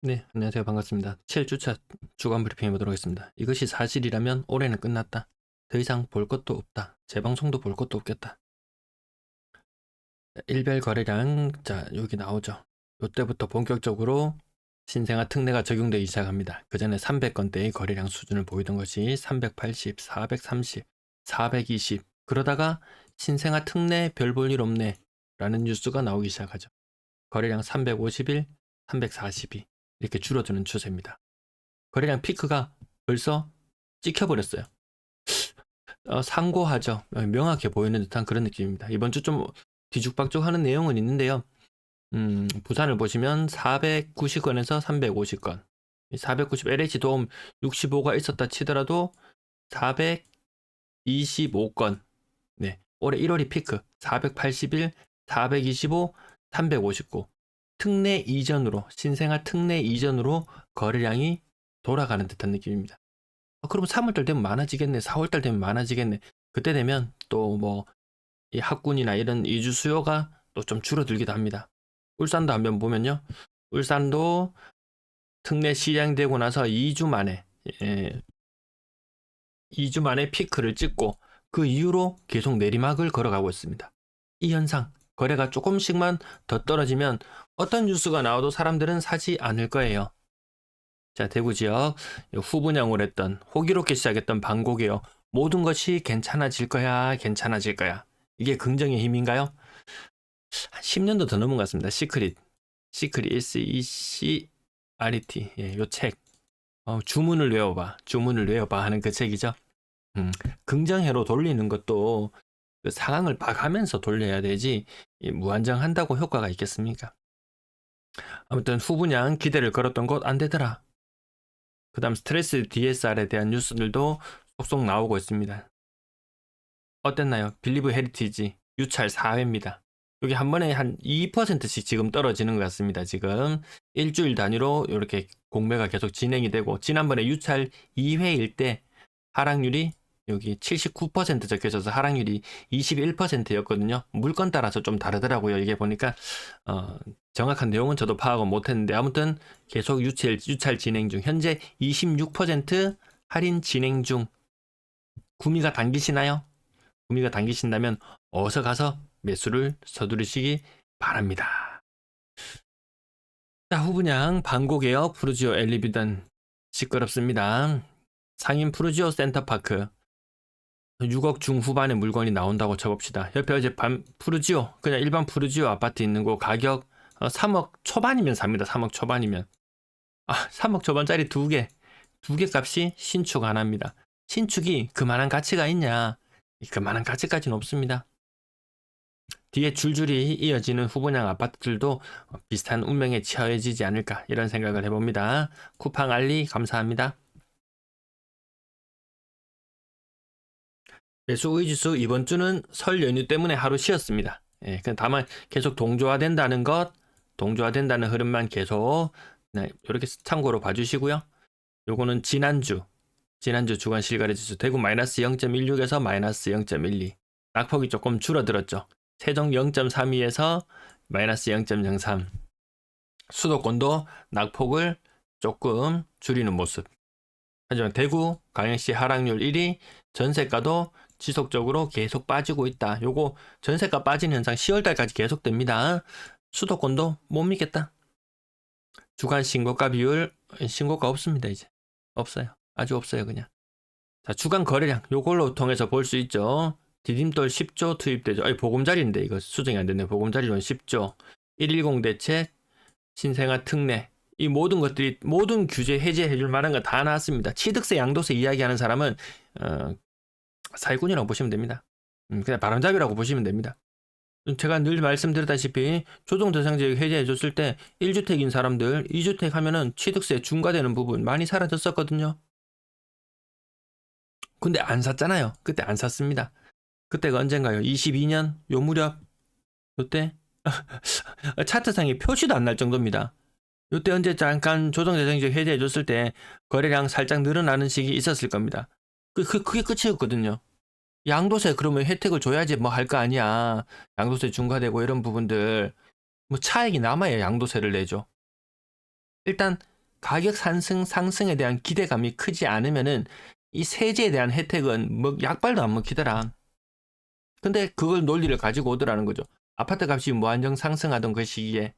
네, 안녕하세요. 반갑습니다. 7주차 주간 브리핑 해보도록 하겠습니다. 이것이 사실이라면 올해는 끝났다. 더 이상 볼 것도 없다. 재방송도 볼 것도 없겠다. 자, 일별 거래량, 자, 여기 나오죠. 이때부터 본격적으로 신생아 특례가 적용되기 시작합니다. 그 전에 300건대의 거래량 수준을 보이던 것이 380, 430, 420. 그러다가 신생아 특례 별 볼 일 없네. 라는 뉴스가 나오기 시작하죠. 거래량 351, 342. 이렇게 줄어드는 추세입니다. 거래량 피크가 벌써 찍혀버렸어요. 어, 상고하죠. 어, 명확해 보이는 듯한 그런 느낌입니다. 이번 주 좀 뒤죽박죽 하는 내용은 있는데요. 음, 부산을 보시면 490건에서 350건. 490 LH 도움 65가 있었다 치더라도 425건. 네. 올해 1월이 피크. 481, 425, 359. 특례 이전으로 신생아 특례 이전으로 거래량이 돌아가는 듯한 느낌입니다. 아, 그러면 3월달 되면 많아지겠네, 4월달 되면 많아지겠네. 그때 되면 또 뭐 이 학군이나 이런 이주 수요가 또 좀 줄어들기도 합니다. 울산도 한번 보면요, 울산도 특례 시행되고 나서 2주 만에 예, 2주 만에 피크를 찍고 그 이후로 계속 내리막을 걸어가고 있습니다. 이 현상 거래가 조금씩만 더 떨어지면 어떤 뉴스가 나와도 사람들은 사지 않을 거예요. 자, 대구 지역 후분양을 했던 호기롭게 시작했던 방곡이요. 모든 것이 괜찮아질 거야, 괜찮아질 거야. 이게 긍정의 힘인가요? 한 10년도 더 넘은 것 같습니다. 시크릿. 시크릿 S-E-C R-E-T. 예, 요 책. 어, 주문을 외워봐. 주문을 외워봐 하는 그 책이죠. 음, 긍정회로 돌리는 것도 그 상황을 봐가면서 돌려야 되지 이 무한정 한다고 효과가 있겠습니까? 아무튼 후분양 기대를 걸었던 것 안 되더라. 그 다음 스트레스 DSR에 대한 뉴스들도 속속 나오고 있습니다. 어땠나요? 빌리브 헤리티지 유찰 4회입니다. 여기 한 번에 한 2%씩 지금 떨어지는 것 같습니다. 지금 일주일 단위로 이렇게 공매가 계속 진행이 되고 지난번에 유찰 2회일 때 하락률이 여기 79% 적혀져서 하락률이 21%였거든요. 물건 따라서 좀 다르더라고요. 이게 보니까 어, 정확한 내용은 저도 파악을 못했는데 아무튼 계속 유찰, 유찰 진행 중 현재 26% 할인 진행 중 구미가 당기시나요? 구미가 당기신다면 어서 가서 매수를 서두르시기 바랍니다. 자 후분양 방곡에어 푸르지오 엘리비던 시끄럽습니다. 상인 푸르지오 센터파크 6억 중후반의 물건이 나온다고 쳐봅시다. 옆에 어제 밤 푸르지오 그냥 일반 푸르지오 아파트 있는 거 가격 3억 초반이면 삽니다. 3억 초반이면 아 3억 초반짜리 두 개, 두 개 값이 신축 안 합니다. 신축이 그만한 가치가 있냐? 그만한 가치까지는 없습니다. 뒤에 줄줄이 이어지는 후분양 아파트들도 비슷한 운명에 처해지지 않을까 이런 생각을 해봅니다. 쿠팡 알리 감사합니다. 의지수 이번 주는 설 연휴 때문에 하루 쉬었습니다. 예, 다만 계속 동조화된다는 것, 동조화된다는 흐름만 계속 네, 이렇게 참고로 봐주시고요. 요거는 지난주, 지난주 주간 실거래 지수 대구 마이너스 0.16에서 마이너스 0.12. 낙폭이 조금 줄어들었죠. 세종 0.32에서 마이너스 0.03. 수도권도 낙폭을 조금 줄이는 모습. 하지만 대구, 광역시 하락률 1위, 전세가도 지속적으로 계속 빠지고 있다. 요거 전세가 빠진 현상 10월달까지 계속됩니다. 수도권도 못 믿겠다. 주간 신고가 비율 신고가 없습니다 이제 없어요. 아주 없어요 그냥. 자 주간 거래량 요걸로 통해서 볼 수 있죠. 디딤돌 10조 투입되죠. 아니 보금자리인데 이거 수정이 안 됐네. 보금자리론 10조. 110 대책, 신생아 특례 이 모든 것들이 모든 규제 해제해 줄 만한 거 다 나왔습니다. 취득세 양도세 이야기하는 사람은 어, 사기꾼이라고 보시면 됩니다. 음, 그냥 바람잡이라고 보시면 됩니다. 제가 늘 말씀드렸다시피 조정 대상지역 해제해 줬을 때 1주택인 사람들 2주택 하면은 취득세 중과되는 부분 많이 사라졌었거든요. 근데 안 샀잖아요. 그때 안 샀습니다. 그때가 언젠가요? 22년 요 무렵 요때 차트상에 표시도 안 날 정도입니다. 요때 언제 잠깐 조정 대상지역 해제해 줬을 때 거래량 살짝 늘어나는 시기 있었을 겁니다. 그, 그, 그게 끝이었거든요. 양도세 그러면 혜택을 줘야지 뭐 할 거 아니야. 양도세 중과되고 이런 부분들 뭐 차액이 남아야 양도세를 내죠. 일단 가격 상승 상승에 대한 기대감이 크지 않으면은 이 세제에 대한 혜택은 뭐 약발도 안 먹히더라. 근데 그걸 논리를 가지고 오더라는 거죠. 아파트 값이 무한정 상승하던 그 시기에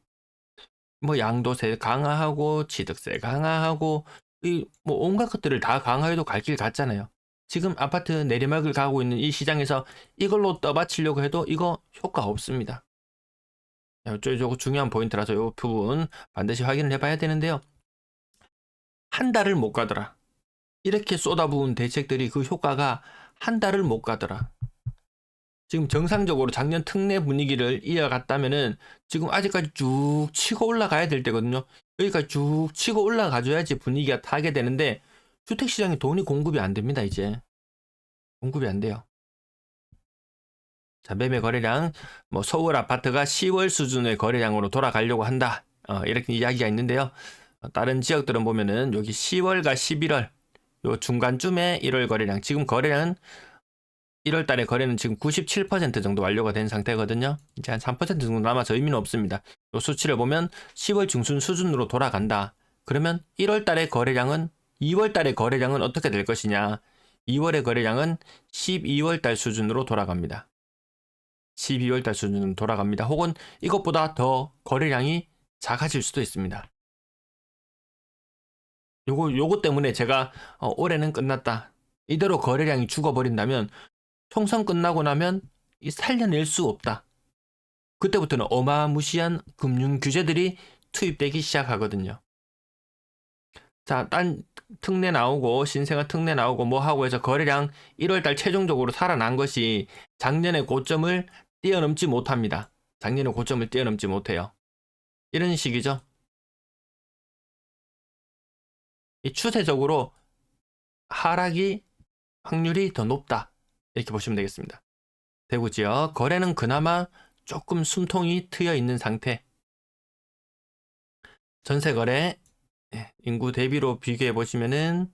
뭐 양도세 강화하고 취득세 강화하고 이 뭐 온갖 것들을 다 강화해도 갈 길 같잖아요. 지금 아파트 내리막을 가고 있는 이 시장에서 이걸로 떠받치려고 해도 이거 효과 없습니다. 저, 저 중요한 포인트라서 이 부분 반드시 확인을 해봐야 되는데요. 한 달을 못 가더라. 이렇게 쏟아부은 대책들이 그 효과가 한 달을 못 가더라. 지금 정상적으로 작년 특례 분위기를 이어갔다면은 지금 아직까지 쭉 치고 올라가야 될 때거든요. 여기까지 쭉 치고 올라가줘야지 분위기가 타게 되는데 주택 시장에 돈이 공급이 안 됩니다, 이제. 공급이 안 돼요. 자, 매매 거래량, 뭐 서울 아파트가 10월 수준의 거래량으로 돌아가려고 한다. 어, 이렇게 이야기가 있는데요. 어, 다른 지역들은 보면은 여기 10월과 11월, 요 중간쯤에 1월 거래량, 지금 거래량은 1월 달에 거래는 지금 97% 정도 완료가 된 상태거든요. 이제 한 3% 정도 남아서 의미는 없습니다. 요 수치를 보면 10월 중순 수준으로 돌아간다. 그러면 1월 달의 거래량은 2월 달의 거래량은 어떻게 될 것이냐? 2월의 거래량은 12월 달 수준으로 돌아갑니다. 12월 달 수준으로 돌아갑니다. 혹은 이것보다 더 거래량이 작아질 수도 있습니다. 요거 요거 때문에 제가 어, 올해는 끝났다. 이대로 거래량이 죽어버린다면 총선 끝나고 나면 이 살려낼 수 없다. 그때부터는 어마무시한 금융 규제들이 투입되기 시작하거든요. 자, 딴 특례 나오고 신생아 특례 나오고 뭐 하고 해서 거래량 1월달 최종적으로 살아난 것이 작년의 고점을 뛰어넘지 못합니다. 작년의 고점을 뛰어넘지 못해요. 이런 식이죠. 이 추세적으로 하락이 확률이 더 높다. 이렇게 보시면 되겠습니다. 대구 지역 거래는 그나마 조금 숨통이 트여 있는 상태. 전세 거래 예, 인구 대비로 비교해 보시면은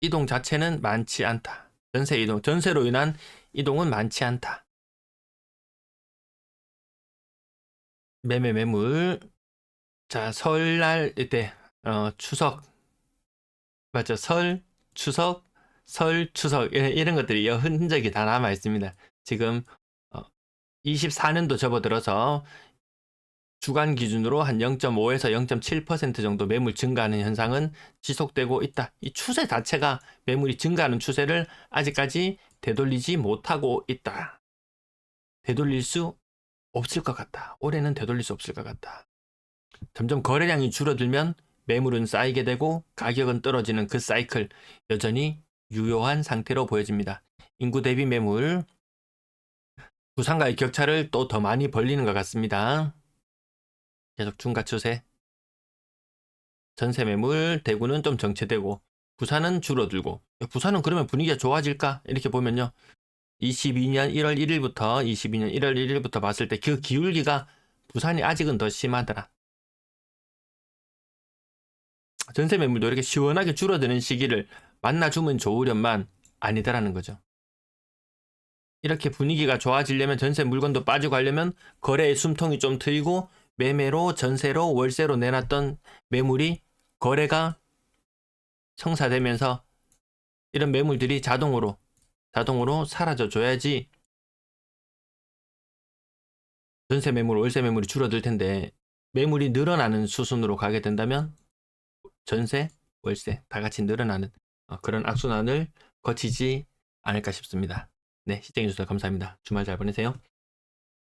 이동 자체는 많지 않다. 전세 이동, 전세로 인한 이동은 많지 않다. 매매 매물. 자, 설날 이때 어, 추석 맞죠? 설, 추석, 설, 추석 이런, 이런 것들이 여 흔적이 다 남아 있습니다. 지금 어, 24년도 접어들어서 주간 기준으로 한 0.5에서 0.7% 정도 매물 증가하는 현상은 지속되고 있다. 이 추세 자체가 매물이 증가하는 추세를 아직까지 되돌리지 못하고 있다. 되돌릴 수 없을 것 같다. 올해는 되돌릴 수 없을 것 같다. 점점 거래량이 줄어들면 매물은 쌓이게 되고 가격은 떨어지는 그 사이클 여전히 유효한 상태로 보여집니다. 인구 대비 매물 부산과의 격차를 또 더 많이 벌리는 것 같습니다. 계속 중가 추세. 전세 매물 대구는 좀 정체되고 부산은 줄어들고 부산은 그러면 분위기가 좋아질까 이렇게 보면요. 22년 1월 1일부터 22년 1월 1일부터 봤을 때 그 기울기가 부산이 아직은 더 심하더라. 전세 매물도 이렇게 시원하게 줄어드는 시기를 만나주면 좋으련만 아니다라는 거죠. 이렇게 분위기가 좋아지려면 전세 물건도 빠지고 하려면 거래의 숨통이 좀 트이고 매매로 전세로 월세로 내놨던 매물이 거래가 성사되면서 이런 매물들이 자동으로 자동으로 사라져 줘야지 전세 매물, 월세 매물이 줄어들 텐데 매물이 늘어나는 수순으로 가게 된다면 전세, 월세 다 같이 늘어나는 어, 그런 악순환을 거치지 않을까 싶습니다. 네, 시청해주셔서 감사합니다. 주말 잘 보내세요.